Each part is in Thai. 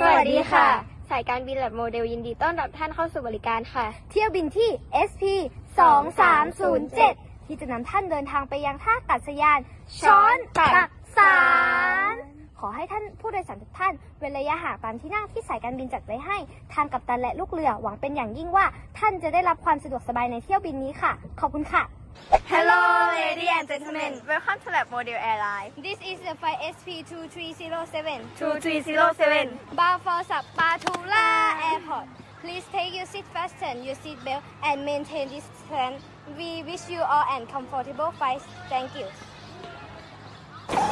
สวัสดีค่ะ สายการบินแลบโมเดลยินดีต้อนรับท่านเข้าสู่บริการค่ะ เที่ยวบินที่ SP 2307 ที่จะนำท่านเดินทางไปยังท่ากัดสยาน ช้อนตักสารขอให้ท่านผู้โดยสารทุกท่านเว้นระยะห่างตามที่นั่งที่สายการบินจัดไว้ให้ ทางกัปตันและลูกเรือหวังเป็นอย่างยิ่งว่า ท่านจะได้รับความสะดวกสบายในเที่ยวบินนี้ค่ะ ขอบคุณค่ะ Hello ladies and gentlemen welcome to lab model airline This is the flight SP 2307 2307 bound for Sapatula Airport. Please take your seat fasten your seat belt and maintain distance. We wish you all an comfortable flight. Thank you.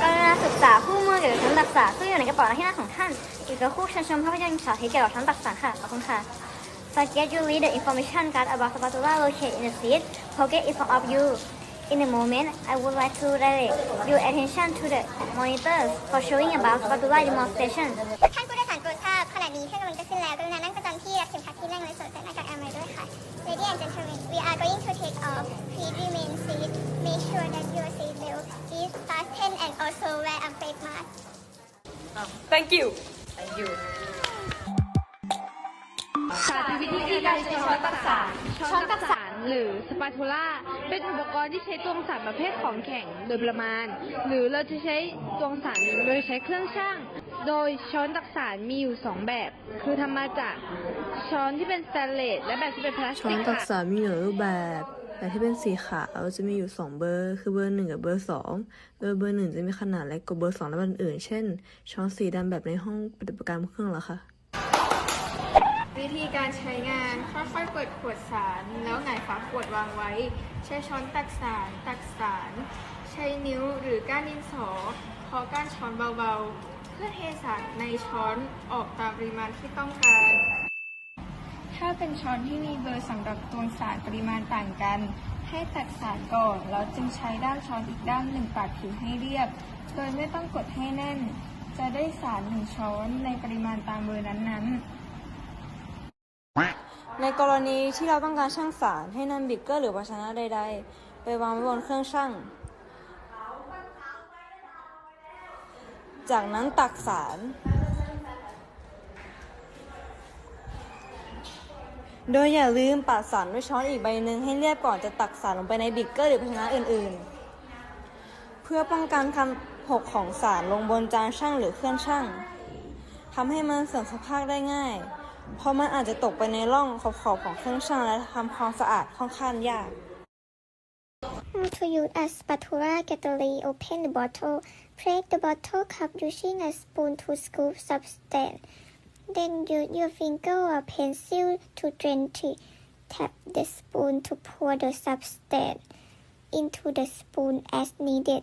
กรุณาศึกษาคู่มือเกี่ยวกับชั้นตักษาซึ่งอยู่ในกระเป๋าหน้าที่นั่งของท่าน อีกสักครู่เชิญชมภาพยนตร์สาธิตเกี่ยวกับชั้นตักษาค่ะ ขอบคุณค่ะ Forget you read the information card about spatula located in the seat pocket in front of you. In a moment, I would like to direct your attention to the monitors for showing about spatula demonstration. ท่านผู้โดยสารโปรดทราบขณะนี้เครื่องกำลังจะขึ้นแล้วกรุณานั่งประจำที่รัดเข็มขัดที่นั่งและสวมใส่หน้ากากอนามัยด้วยค่ะ Ladies and gentlemen we are going to take off please remain seated make sure that your seat belt is fastened and also wear a face mask Thank you สาธิตวิธีการใช้ช้อนตักสารช้อนตักสาร หรือสปาทูล่าเป็นอุปกรณ์ที่ใช้ตวงสารประเภทของแข็งโดยประมาณ หรือเราจะใช้ตวงสารโดยใช้เครื่องช่าง โดยช้อนตักสารมีอยู่สองแบบ คือทำมาจากช้อนที่เป็นสแตนเลสและแบบที่เป็นพลาสติกช้อนตักสารมีหลายรูปแบบแบบที่เป็นสีขาวจะมีอยู่ 2 เบอร์ คือเบอร์หนึ่งกับเบอร์สองโดยเบอร์หนึ่งจะมีขนาดเล็กกว่าเบอร์สองและแบบอื่น เช่น ช้อนสีดำแบบในห้องปฏิบัติการเครื่องหรอคะ วิธีการใช้งาน ค่อยๆ เปิดขวดสาร แล้วหงายฝาขวดวางไว้ ใช้ช้อนตักสาร ตักสาร ใช้นิ้วหรือก้านดินสอเคาะก้านช้อนเบาๆ เพื่อเทสารในช้อนออกตามปริมาณที่ต้องการ ถ้าเป็นช้อนที่มีเบอร์สำหรับตวงสารปริมาณต่างกัน ให้ตักสารก่อน แล้วจึงใช้ด้านช้อนอีกด้านหนึ่งปาดผิวให้เรียบ โดยไม่ต้องกดให้แน่น จะได้สารหนึ่งช้อนในปริมาณตามเบอร์นั้นๆ ในกรณีที่เราต้องการช่างสารให้นำบิ๊กเกอร์หรือภาชนะใด ๆ ไปวางไว้บนเครื่องช่าง จากนั้นตักสาร โดยอย่าลืมปาดสารด้วยช้อนอีกใบหนึ่งให้เรียบก่อนจะตักสารลงไปในบิ๊กเกอร์หรือภาชนะอื่นๆ เพื่อป้องกันการหกของสารลงบนจานช่างหรือเครื่องช่างทำให้มันเสื่อมสภาพได้ง่าย เพราะมันอาจจะตกไปในร่องขอบๆของเครื่องช่างและทำความสะอาดค่อนข้างยาก to use a spatula carefully open the bottle break the bottle cup using a spoon to scoop substance then use your finger or pencil to gently tap the spoon to pour the substance into the spoon as needed.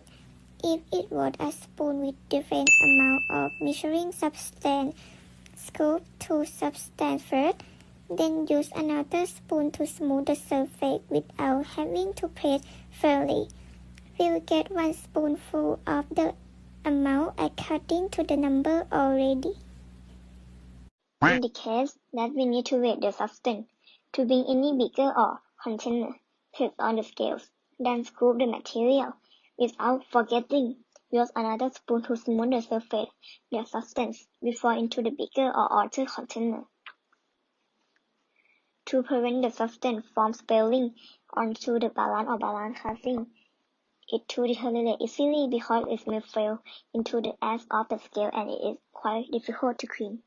If it was a spoon with different amount of measuring substance, scoop two substance first, then use another spoon to smooth the surface without having to press firmly. We'll get one spoonful of the amount according to the number already. In the case that we need to weigh the substance, to be any bigger or container, place on the scales, then scoop the material. Without forgetting, use another spoon to smooth the surface. The substance before into the beaker or outer container. To prevent the substance from spilling onto the balance or balance casing, it to deteriorate easily because it may fall into the edge of the scale and it is quite difficult to clean.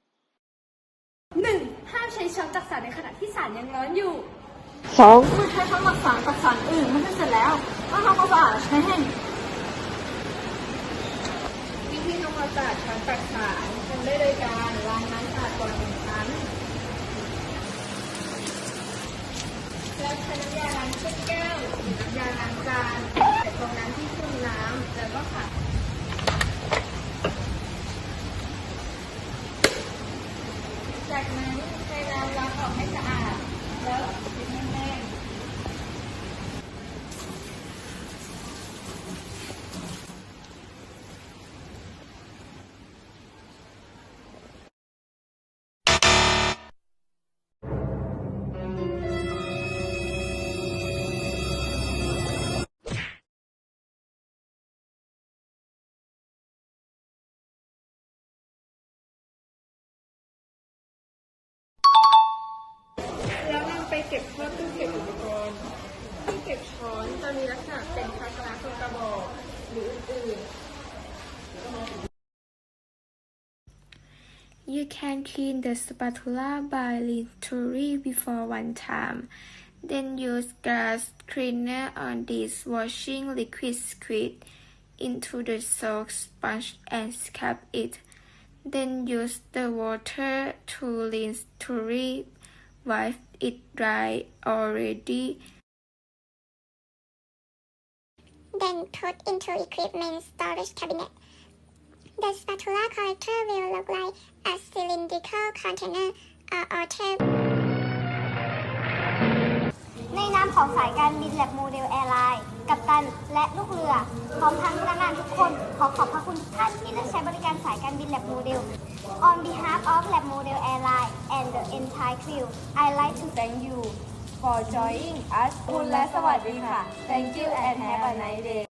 1. ห้ามใช้ช้อนตักสารในขณะที่สารยังร้อนอยู่ 2. เมื่อใช้ช้อนตักสารตักสารอื่นมันจะเสร็จแล้วต้องทำความสะอาดและใช้แห้ง สะอาดช้อนตักสารทำได้โดยการล้างน้ำสะอาดก่อนหนึ่งครั้งแล้วใช้น้ำยาล้างเช็ดแก้วหรือน้ำยาล้างจานใส่ตรงนั้นที่ชุ่มน้ำแล้วก็ขัด เก็บเข้าตู้เก็บอุปกรณ์ตู้เก็บช้อนจะมีลักษณะเป็นภาชนะทรงกระบอกหรืออื่นๆ You can clean the spatula by literally before one time. Then use glass cleaner on dishwashing liquid squeeze into the soak sponge and scrub it. Then use the water to rinse thoroughly. Wipe it dry already. Then put into equipment storage cabinet. The spatula collector will look like a cylindrical container or outer ในนามของสายการบินแลบโมเดลแอร์ไลน์กัปตันและลูกเรือพร้อมทั้งพนักงานทุกคน the entire crew I'd like to thank you for joining us คุณและสวัสดีค่ะ Thank you and have a nice day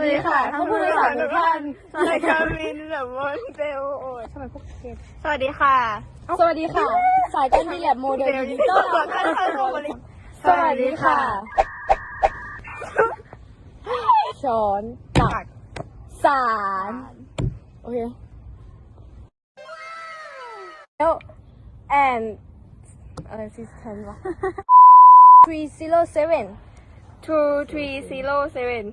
สวัสดีค่ะท่านผู้โดยสารทุกท่านสายการบินแบบมอนเตลโอ้ยทำไมพวกเกมสวัสดีค่ะ สวัสดีค่ะ สายการบินแลบโมเดลดิจิตอลสวัสดีค่ะ ช้อนตักสารโอเคแล้ว and อะไรซิสเทมวะ three zero seven two three zero seven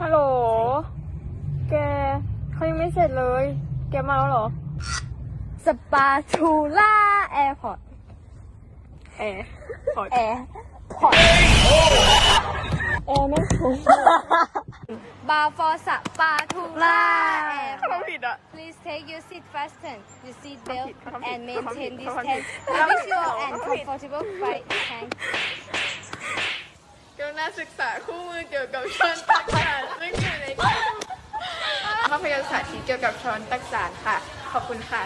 ฮัลโหล แกเขายังไม่เสร็จเลย แกเมาเหรอ สปาทูล่าแอร์พอร์ต แอร์พอร์ตแอร์พอร์ตแอร์ไม่ถูก บาฟอสปาทูล่าแอร์เขาผิดอะ Please take your seat fasten your seat belt เขาผิด and เขาผิด maintain เขา distance ผิด visual and comfortable flight thank กรุณาศึกษาคู่มือเกี่ยวกับช้อนตักสารซึ่งอยู่ในภาพยนตร์สาธิตเกี่ยวกับช้อนตักสารค่ะ ขอบคุณค่ะ